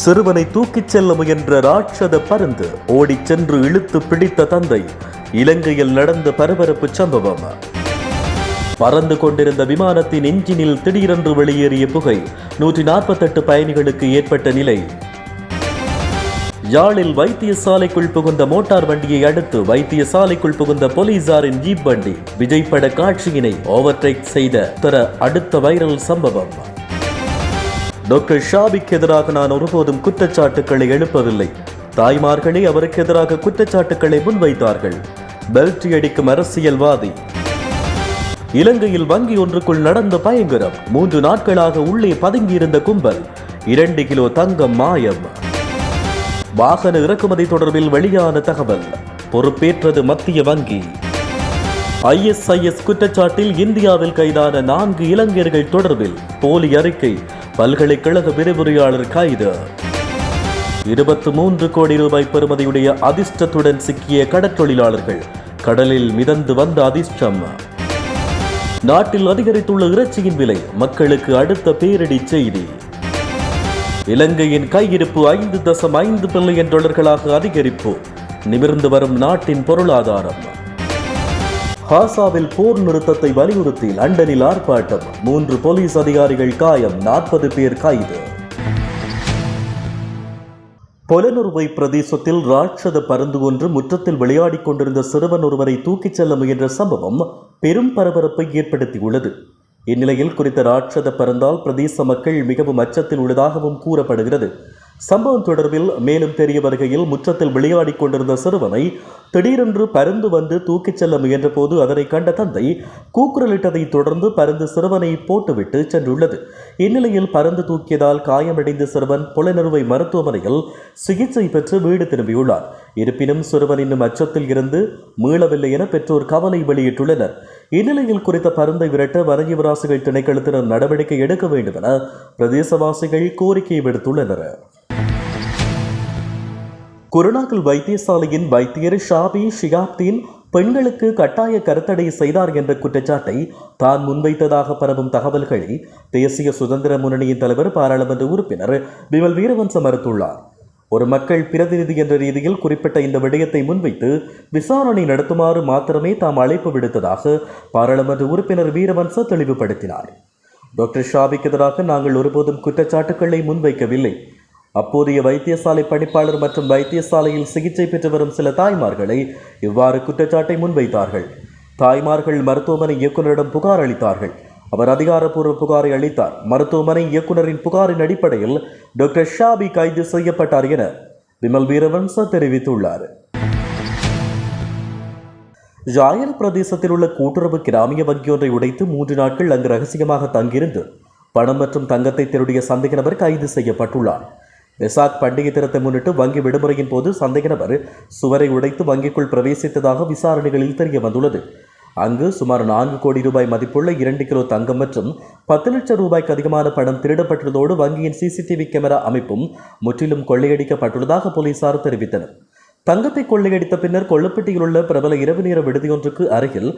சிறுவனை தூக்கிச் செல்ல முயன்ற ராட்சத பருந்து ஓடிச் சென்று இழுத்து பிடித்த தந்தை. இலங்கையில் நடந்த பரபரப்பு சம்பவம். பறந்து கொண்டிருந்த விமானத்தின் என்ஜினில் திடீரென்று வெளியேறிய புகை நூற்றி நாற்பத்தெட்டு பயணிகளுக்கு ஏற்பட்ட நிலை. யாழில் வைத்தியசாலைக்குள் புகுந்த மோட்டார் வண்டியை அடுத்து வைத்தியசாலைக்குள் புகுந்த போலீசாரின் ஜீப் வண்டி விஜய் பட காட்சியினை ஓவர்டேக் செய்த தர அடுத்த வைரல் சம்பவம். டாக்டர் ஷாபிக்கு எதிராக நான் ஒருபோதும் குற்றச்சாட்டுக்களை எழுப்பவில்லை. தாய்மார்களே அவருக்கு எதிராக குற்றச்சாட்டுக்களை முன்வைத்தார்கள். பெல்ட் அடிக்கும் அரசியல்வாதி. இலங்கையில் வங்கி ஒன்றுக்குள் நடந்த பயங்கரம். மூன்று நாட்களாக உள்ளே பதுங்கியிருந்த கும்பல். இரண்டு கிலோ தங்கம் மாயம். வாகன இறக்குமதி தொடர்பில் வெளியான தகவல். பொறுப்பேற்றது மத்திய வங்கி. ஐஎஸ்ஐஎஸ் குற்றச்சாட்டில் இந்தியாவில் கைதான நான்கு இளைஞர்கள் தொடர்பில் போலி அறிக்கை. பல்கலைக்கழக விரிவுரையாளர் கைது. இருபத்தி மூன்று கோடி ரூபாய் பெறுமதியுடைய அதிர்ஷ்டத்துடன் சிக்கிய கடற்றொழிலாளர்கள் கடலில் மிதந்து வந்த அதிர்ஷ்டம். நாட்டில் அதிகரித்துள்ள இறைச்சியின் விலை மக்களுக்கு அடுத்த பேரிடி செய்தி. இலங்கையின் கையிருப்பு ஐந்து தசம் ஐந்து பில்லியன் டாலர்களாக அதிகரிப்பு. நிமிர்ந்து வரும் நாட்டின் பொருளாதாரம். ஹாசாவில் போர் நிறுத்தத்தை வலியுறுத்தி லண்டனில் ஆர்ப்பாட்டம். மூன்று போலீஸ் அதிகாரிகள் காயம் நாற்பது பேர் கைது. பொலனறுவை பிரதேசத்தில் ராட்சத பருந்து ஒன்று முற்றத்தில் விளையாடிக் கொண்டிருந்த சிறுவன் ஒருவரை தூக்கிச் செல்ல முயன்ற சம்பவம் பெரும் பரபரப்பை ஏற்படுத்தியுள்ளது. இந்நிலையில் குறித்த ராட்சத பருந்தால் பிரதேச மக்கள் மிகவும் அச்சத்தில் உள்ளதாகவும் கூறப்படுகிறது. சம்பவம் தொடர்பில் மேலும் தெரிய வருகையில் முற்றத்தில் விளையாடிக் கொண்டிருந்த சிறுவனை திடீரென்று பருந்து வந்து தூக்கிச் செல்ல முயன்றபோது அதனை கண்ட தந்தை கூக்குரலிட்டதைத் தொடர்ந்து பருந்து சிறுவனை போட்டுவிட்டு சென்றுள்ளது. இந்நிலையில் பருந்து தூக்கியதால் காயமடைந்த சிறுவன் புலனறுவை மருத்துவமனையில் சிகிச்சை பெற்று வீடு திரும்பியுள்ளார். இருப்பினும் சிறுவன் இன்னும் அச்சத்தில் இருந்து மீளவில்லை என பெற்றோர் கவலை வெளியிட்டுள்ளனர். இந்நிலையில் குறித்த பருந்தை விரட்ட வனஜீவராசிகள் திணைக்களத்தினர் நடவடிக்கை எடுக்க வேண்டும் என பிரதேசவாசிகள் கோரிக்கை விடுத்துள்ளனர். குருநாகல் வைத்தியசாலையின் வைத்தியர் ஷாபி ஷிகாப்தீன் பெண்களுக்கு கட்டாய கருத்தடை செய்தார் என்ற குற்றச்சாட்டை தான் முன்வைத்ததாக பரவும் தகவல்களை தேசிய சுதந்திர முன்னணியின் தலைவர் பாராளுமன்ற உறுப்பினர் விமல் வீரவன்ச மறுத்துள்ளார். ஒரு மக்கள் பிரதிநிதி என்ற ரீதியில் குறிப்பிட்ட இந்த விடயத்தை முன்வைத்து விசாரணை நடத்துமாறு மாத்திரமே தாம் அழைப்பு விடுத்ததாக பாராளுமன்ற உறுப்பினர் வீரவன்ச தெளிவுபடுத்தினார். டாக்டர் ஷாபிக்கு எதிராக நாங்கள் ஒருபோதும் குற்றச்சாட்டுக்களை முன்வைக்கவில்லை. அப்போதைய வைத்தியசாலை பணிப்பாளர் மற்றும் வைத்தியசாலையில் சிகிச்சை பெற்று வரும் சில தாய்மார்களை இவ்வாறு குற்றச்சாட்டை முன்வைத்தார்கள். தாய்மார்கள் மருத்துவமனை இயக்குநரிடம் புகார் அளித்தார்கள். அவர் அதிகாரப்பூர்வ புகாரை அளித்தார். மருத்துவமனை இயக்குநரின் புகாரின் அடிப்படையில் டாக்டர் ஷாபி கைது செய்யப்பட்டார் என விமல் வீரவன்ச தெரிவித்துள்ளார். ஜாயல் பிரதேசத்தில் உள்ள கூட்டுறவு கிராமிய வங்கியொன்றை உடைத்து மூன்று நாட்கள் அங்கு ரகசியமாக தங்கியிருந்து பணம் மற்றும் தங்கத்தை திருடிய சந்தேக நபர் கைது செய்யப்பட்டுள்ளார். வெசாக் பண்டிகை தினத்தை முன்னிட்டு வங்கி விடுமுறையின் போது சந்தேக நபர் சுவரை உடைத்து வங்கிக்குள் பிரவேசித்ததாக விசாரணைகளில் தெரிய வந்துள்ளது. அங்கு சுமார் நான்கு கோடி ரூபாய் மதிப்புள்ள இரண்டு கிலோ தங்கம் மற்றும் பத்து லட்சம் ரூபாய்க்கு அதிகமான பணம் திருடப்பட்டுள்ளதோடு வங்கியின் சிசிடிவி கேமரா அமைப்பும் முற்றிலும் கொள்ளையடிக்கப்பட்டுள்ளதாக போலீசார் தெரிவித்தனர். தங்கத்தை கொள்ளையடித்த பின்னர் கொல்லப்பட்டியில் உள்ள பிரபல இரவு நேர விடுதியொன்றுக்கு அருகில்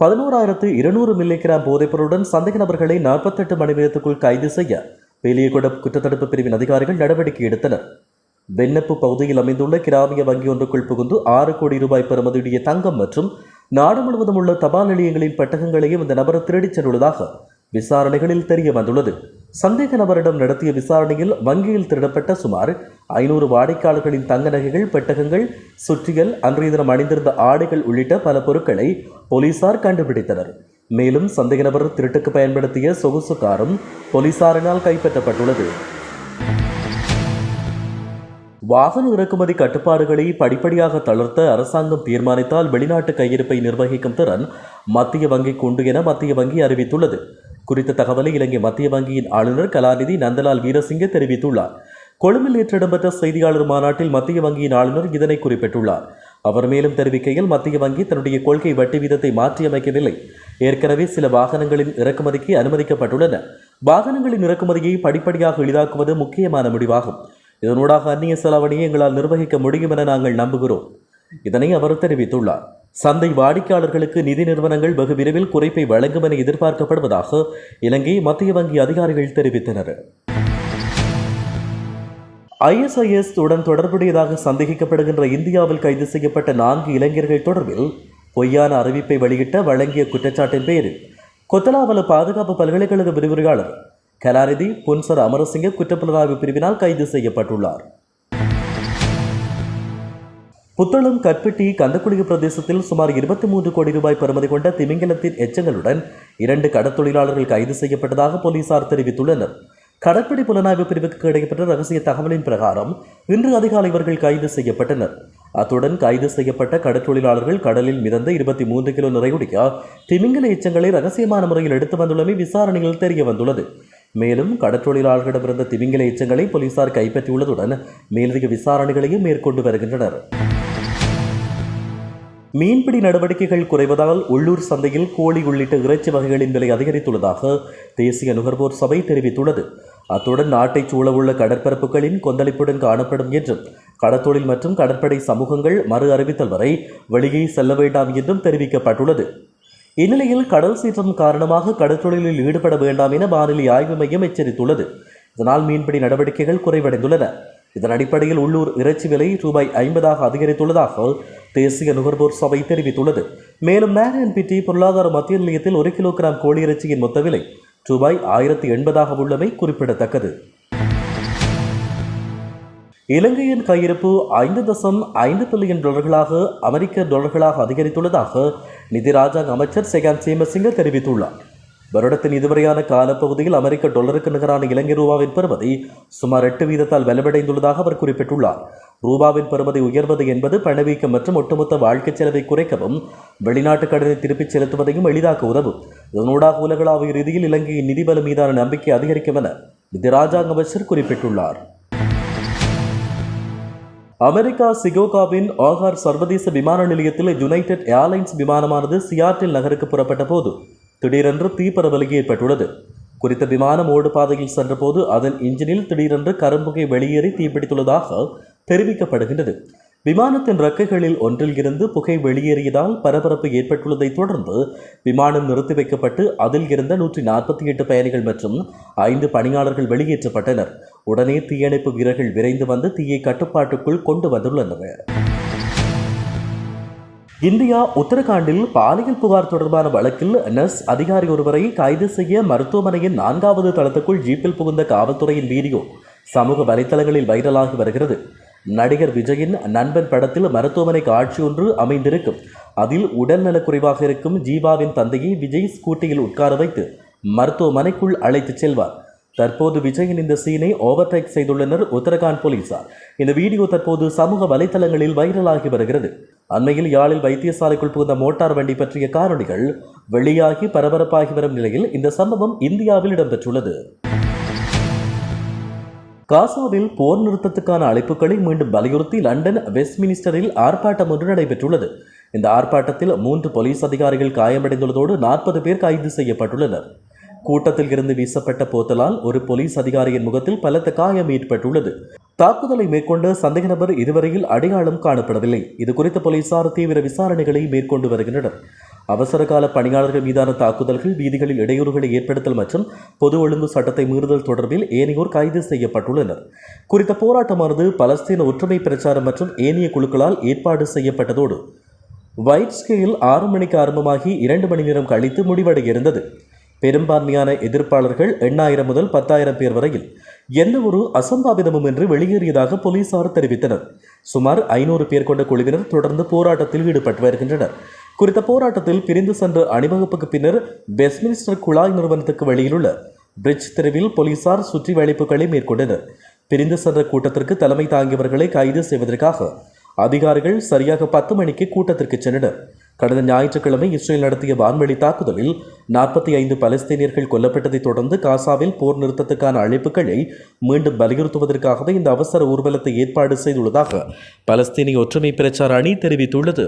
பதினோராயிரத்து இருநூறு மில்லி கிராம் போதைப்பொருளுடன் சந்தேக நபர்களை நாற்பத்தெட்டு மணி நேரத்துக்குள் கைது செய்ய பெலியகுட குற்றத்தடுப்பு பிரிவின் அதிகாரிகள் நடவடிக்கை எடுத்தனர். வெண்ணப்பு பகுதியில் அமைந்துள்ள கிராமிய வங்கி ஒன்றுக்குள் புகுந்து ஆறு கோடி ரூபாய் பெறுமதியுடைய தங்கம் மற்றும் நாடு முழுவதும் உள்ள தபால் நிலையங்களின் பெட்டகங்களையும் இந்த நபர் திருடிச் சென்றுள்ளதாக விசாரணைகளில் தெரிய வந்துள்ளது. சந்தேக நபரிடம் நடத்திய விசாரணையில் வங்கியில் திருடப்பட்ட சுமார் ஐநூறு வாடிக்கையாளர்களின் தங்க நகைகள் பெட்டகங்கள் சுற்றிகள் அன்றைய தினம் அணிந்திருந்த ஆடைகள் உள்ளிட்ட பல பொருட்களை போலீசார் கண்டுபிடித்தனர். மேலும் சந்தேக நபர் திருட்டுக்கு பயன்படுத்திய சொகுசு காரும் போலீசாரினால் கைப்பற்றப்பட்டுள்ளது. வாகன இறக்குமதி கட்டுப்பாடுகளை படிப்படியாக தளர்த்த அரசாங்கம் தீர்மானித்தால் வெளிநாட்டு கையிருப்பை நிர்வகிக்கும் திறன் மத்திய வங்கிக்கு உண்டு என மத்திய வங்கி அறிவித்துள்ளது. குறித்த தகவலை இலங்கை மத்திய வங்கியின் ஆளுநர் கலாநிதி நந்தலால் வீரசிங்க தெரிவித்துள்ளார். கொழும்பில் நேற்று இடம்பெற்ற செய்தியாளர் மாநாட்டில் மத்திய வங்கியின் ஆளுநர் இதனை குறிப்பிட்டுள்ளார். அவர் மேலும் தெரிவிக்கையில் மத்திய வங்கி தன்னுடைய கொள்கை வட்டி வீதத்தை மாற்றியமைக்கவில்லை. ஏற்கனவே சில வாகனங்களின் இறக்குமதிக்கு அனுமதிக்கப்பட்டுள்ளன. வாகனங்களின் இறக்குமதியை படிப்படியாக எளிதாக்குவது முக்கியமான முடிவாகும். இதனூடாக அந்நிய செலவணியை எங்களால் நிர்வகிக்க முடியும் என நாங்கள் நம்புகிறோம். இதனை அவர் தெரிவித்துள்ளார். சந்தை வாடிக்கையாளர்களுக்கு நிதி நிறுவனங்கள் வெகு விரைவில் குறைப்பை வழங்கும் என எதிர்பார்க்கப்படுவதாக இலங்கை மத்திய வங்கி அதிகாரிகள் தெரிவித்தனர். ஐஎஸ்ஐஎஸ் உடன் தொடர்புடையதாக சந்தேகிக்கப்படுகின்ற இந்தியாவில் கைது செய்யப்பட்ட நான்கு இளைஞர்கள் தொடர்பில் பொய்யான அறிவிப்பை வெளியிட்ட வழங்கிய குற்றச்சாட்டின் பேரில் கொத்தலாவல பாதுகாப்பு பல்கலைக்கழக விரிவுரையாளர் கலாநிதி புன்சர் அமரசிங்க குற்றப்புலனாய்வு பிரிவினால் கைது செய்யப்பட்டுள்ளார். புத்தளம் கற்பிட்டி கந்தக்குடிய பிரதேசத்தில் சுமார் இருபத்தி மூன்று கோடி ரூபாய் பெறுமதி கொண்ட திமிங்கலத்தின் எச்சங்களுடன் இரண்டு கடத்தொழிலாளர்கள் கைது செய்யப்பட்டதாக போலீசார் தெரிவித்துள்ளனர். கடற்படை புலனாய்வு பிரிவுக்கு கிடைக்கப்பட்ட ரகசிய தகவலின் பிரகாரம் இன்று அதிகாலை இவர்கள் கைது செய்யப்பட்டனர். அத்துடன் கைது செய்யப்பட்ட கடற்றொழிலாளர்கள் கடலில் மிதந்த இருபத்தி மூன்று கிலோ நிறையுடைய திமிங்கல எச்சங்களை ரகசியமான முறையில் எடுத்து வந்துள்ளமை விசாரணையில் தெரிய வந்துள்ளது. மேலும் கடற்றொழிலாளர்களிடமிருந்த திமிங்கல எச்சங்களை போலீசார் கைப்பற்றியுள்ளதுடன் மேலதிக விசாரணைகளையும் மேற்கொண்டு வருகின்றனர். மீன்பிடி நடவடிக்கைகள் குறைவதால் உள்ளூர் சந்தையில் கோழி உள்ளிட்ட இறைச்சி வகைகளின் விலை அதிகரித்துள்ளதாக தேசிய நுகர்வோர் சபை தெரிவித்துள்ளது. அத்துடன் நாட்டைச் சூழவுள்ள கடற்பரப்புகளின் கொந்தளிப்புடன் காணப்படும் என்றும் கடத்தொழில் மற்றும் கடற்படை சமூகங்கள் மறு அறிவித்தல் வரை வெளியே செல்ல வேண்டாம் என்றும் தெரிவிக்கப்பட்டுள்ளது. இந்நிலையில் கடல் சீற்றம் காரணமாக கடற்தொழிலில் ஈடுபட வேண்டாம் என வானிலை ஆய்வு மையம் எச்சரித்துள்ளது. இதனால் மீன்பிடி நடவடிக்கைகள் குறைவடைந்துள்ளன. இதன் அடிப்படையில் உள்ளூர் இறைச்சி விலை ரூபாய் ஐம்பதாக அதிகரித்துள்ளதாக தேசிய நுகர்வோர் சபை தெரிவித்துள்ளது. மேலும் நாராயண்பிட்டி பொருளாதார மத்திய நிலையத்தில் ஒரு கிலோகிராம் கோழி இறைச்சியின் மொத்த விலை ரூபாய் ஆயிரத்தி எண்பதாக உள்ளமை குறிப்பிடத்தக்கது. இலங்கையின் கையிருப்பு ஐந்து தசம் ஐந்து பில்லியன் டாலர்களாக அமெரிக்க டாலர்களாக அதிகரித்துள்ளதாக நிதி ராஜாங்க அமைச்சர் செகான் சீமசிங்க தெரிவித்துள்ளார். வருடத்தின் இதுவரையான காலப்பகுதியில் அமெரிக்க டாலருக்கு நிகரான இலங்கை ரூபாவின் பெறுமதி சுமார் எட்டு வீதத்தால் வலுவடைந்துள்ளதாக அவர் குறிப்பிட்டுள்ளார். ரூபாவின் பெறுமதி உயர்வது என்பது பணவீக்கம் மற்றும் ஒட்டுமொத்த வாழ்க்கை செலவை குறைக்கவும் வெளிநாட்டு கடனை திருப்பிச் செலுத்துவதையும் எளிதாக்க உதவும். இதனூடாக உலகளாவிய ரீதியில் இலங்கையின் நிதிபலம் மீதான நம்பிக்கை அதிகரிக்கும் என நிதி ராஜாங்க அமைச்சர் குறிப்பிட்டுள்ளார். அமெரிக்கா சிகோகாவின் ஆகார் சர்வதேச விமான நிலையத்தில் யுனைடெட் ஏர்லைன்ஸ் விமானமானது சியாட்டில் நகருக்கு புறப்பட்ட போது திடீரென்று தீப்பரவலி ஏற்பட்டுள்ளது. குறித்த விமானம் ஓடு பாதையில் சென்றபோது அதன் இன்ஜினில் திடீரென்று கரும்புகை வெளியேறி தீப்பிடித்துள்ளதாக தெரிவிக்கப்படுகின்றது. விமானத்தின் ரக்கைகளில் ஒன்றில் இருந்து புகை வெளியேறியதால் பரபரப்பு ஏற்பட்டுள்ளதை தொடர்ந்து விமானம் நிறுத்தி வைக்கப்பட்டு அதில் இருந்த நூற்றி நாற்பத்தி எட்டு பயணிகள் மற்றும் ஐந்து பணியாளர்கள் வெளியேற்றப்பட்டனர். உடனே தீயணைப்பு வீரர்கள் விரைந்து வந்து தீயை கட்டுப்பாட்டுக்குள் கொண்டு வந்துள்ளனர். இந்தியா உத்தரகாண்டில் பாலியல் புகார் தொடர்பான வழக்கில் நர்ஸ் அதிகாரி ஒருவரை கைது செய்ய மருத்துவமனையின் நான்காவது தளத்துக்குள் ஜீப்பில் புகுந்த காவல்துறையின் வீடியோ சமூக வலைத்தளங்களில் வைரலாகி வருகிறது. நடிகர் விஜயின் நண்பன் படத்தில் மருத்துவமனை காட்சி ஒன்று அமைந்திருக்கும். அதில் உடல்நலக் குறைவாக இருக்கும் ஜீவாவின் தந்தையை விஜய் ஸ்கூட்டியில் உட்கார வைத்து மருத்துவமனைக்குள் அழைத்துச் செல்வார். தற்போது விஜயின் இந்த சீனை ஓவர்டேக் செய்துள்ளனர் உத்தரகாண்ட் போலீசார். இந்த வீடியோ தற்போது சமூக வலைத்தளங்களில் வைரலாகி வருகிறது. அண்மையில் யாழில் வைத்தியசாலைக்குள் புகுந்த மோட்டார் வண்டி பற்றிய காரணிகள் வெளியாகி பரபரப்பாகி வரும் நிலையில் இந்த சம்பவம் இந்தியாவில் இடம்பெற்றுள்ளது. காசாவில் போர் நிறுத்தத்துக்கான அழைப்புகளை மீண்டும் வலியுறுத்தி லண்டன் வெஸ்ட்மினிஸ்டரில் ஆர்ப்பாட்டம் ஒன்று நடைபெற்றுள்ளது. இந்த ஆர்ப்பாட்டத்தில் மூன்று போலீஸ் அதிகாரிகள் காயமடைந்துள்ளதோடு நாற்பது பேர் கைது செய்யப்பட்டுள்ளனர். கூட்டத்தில் இருந்து வீசப்பட்ட போத்தலால் ஒரு போலீஸ் அதிகாரியின் முகத்தில் பலத்த காயம் ஏற்பட்டுள்ளது. தாக்குதலை மேற்கொண்ட சந்தேக நபர் இதுவரையில் அடையாளம் காணப்படவில்லை. இது குறித்த போலீசார் தீவிர விசாரணைகளை மேற்கொண்டு வருகின்றனர். அவசரகால பணியாளர்கள் மீதான தாக்குதல்கள் வீதிகளில் இடையூறுகளை ஏற்படுத்தல் மற்றும் பொது ஒழுங்கு சட்டத்தை மீறுதல் தொடர்பில் ஏனையோர் கைது செய்யப்பட்டுள்ளனர். குறித்த போராட்டமானது பலஸ்தீன ஒற்றுமை பிரச்சாரம் மற்றும் ஏனைய குழுக்களால் ஏற்பாடு செய்யப்பட்டதோடு வைட் ஸ்கேல் ஆறு மணிக்கு ஆரம்பமாகி இரண்டு மணி நேரம் கழித்து முடிவடைய இருந்தது பெரும்பான்மையான எதிர்ப்பாளர்கள் எண்ணாயிரம் முதல் பத்தாயிரம் பேர் வரையில் எந்த ஒரு அசம்பாவிதமும் என்று வெளியேறியதாக போலீசார் தெரிவித்தனர். சுமார் ஐநூறு பேர் கொண்ட குழுவினர் தொடர்ந்து போராட்டத்தில் ஈடுபட்டு வருகின்றனர். குறித்த போராட்டத்தில் பிரிந்து சென்ற அணிவகுப்புக்கு பின்னர் வெஸ்ட்மினிஸ்டர் குழாய் நிறுவனத்துக்கு வெளியிலுள்ள பிரிட்ஜ் தெருவில் போலீசார் சுற்றி வளைப்புகளை மேற்கொண்டனர். பிரிந்து சென்ற கூட்டத்திற்கு தலைமை தாங்கியவர்களை கைது செய்வதற்காக அதிகாரிகள் சரியாக பத்து மணிக்கு கூட்டத்திற்கு சென்றனர். கடந்த ஞாயிற்றுக்கிழமை இஸ்ரேல் நடத்திய வான்வெளி தாக்குதலில் நாற்பத்தி ஐந்து பலஸ்தீனியர்கள் கொல்லப்பட்டதைத் தொடர்ந்து காசாவில் போர் நிறுத்தத்துக்கான அழைப்புகளை மீண்டும் வலியுறுத்துவதற்காகவே இந்த அவசர ஊர்வலத்தை ஏற்பாடு செய்துள்ளதாக பலஸ்தீனிய ஒற்றுமை பிரச்சார அணி தெரிவித்துள்ளது.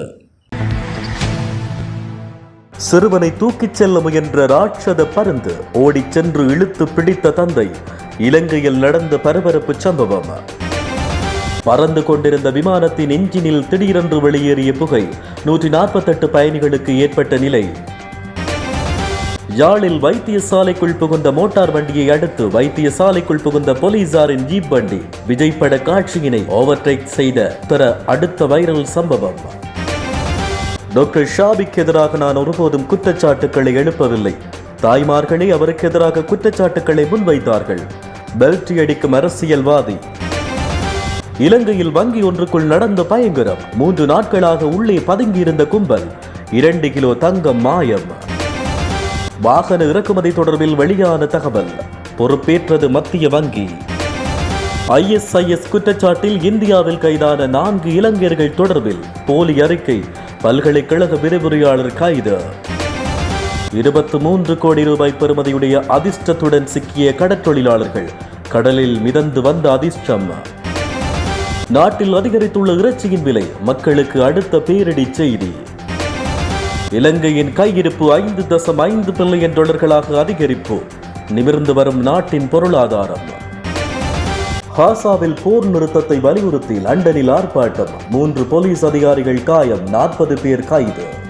சிறுவனை தூக்கிச் செல்ல முயன்ற ராட்சத பருந்து ஓடிச் சென்று இழுத்து பிடித்த தந்தை. இலங்கையில் நடந்த பரபரப்பு சம்பவம். பறந்து கொண்டிருந்த விமானத்தின் என்ஜினில் திடீரென்று வெளியேறிய புகை நூற்றி நாற்பத்தெட்டு பயணிகளுக்கு ஏற்பட்ட நிலை. யாழில் வைத்தியசாலைக்குள் புகுந்த மோட்டார் வண்டியை அடுத்து வைத்தியசாலைக்குள் புகுந்த போலீசாரின் ஜீப் வண்டி விஜய் பட காட்சியினை ஓவர்டேக் செய்த பிற அடுத்த வைரல் சம்பவம். டாக்டர் ஷாபிக்கு எதிராக நான் ஒருபோதும் குற்றச்சாட்டுக்களை எழுப்பவில்லை. தாய்மார்களே அவருக்கு எதிராக குற்றச்சாட்டுக்களை முன்வைத்தார்கள். பெல்ட் அடிக்கும் அரசியல்வாதி. இலங்கையில் வங்கி ஒன்றுக்குள் நடந்த பயங்கரம். மூன்று நாட்களாக உள்ளே பதுங்கியிருந்த கும்பல். இரண்டு கிலோ தங்கம் மாயம். வாகன இறக்குமதி தொடர்பில் வெளியான தகவல். பொறுப்பேற்றது மத்திய வங்கி. ஐஎஸ்ஐஎஸ் குற்றச்சாட்டில் இந்தியாவில் கைதான நான்கு இளைஞர்கள் தொடர்பில் போலி அறிக்கை. பல்கலைக்கழக விரிவுரையாளர் கைது. இருபத்து மூன்று கோடி ரூபாய் பெறுமதியுடைய அதிர்ஷ்டத்துடன் சிக்கிய கடற்றொழிலாளர்கள் கடலில் மிதந்து வந்த அதிர்ஷ்டம். நாட்டில் அதிகரித்துள்ள இறைச்சியின் விலை மக்களுக்கு அடுத்த பேரிடி செய்தி. இலங்கையின் கையிருப்பு ஐந்து தசம் ஐந்து பில்லியன் டாலர்களாக அதிகரிப்பு. நிமிர்ந்து வரும் நாட்டின் பொருளாதாரம். ஹாசாவில் போர் நிறுத்தத்தை வலியுறுத்தி லண்டனில் ஆர்ப்பாட்டம். மூன்று போலீஸ் அதிகாரிகள் காயம். நாற்பது பேர் கைது.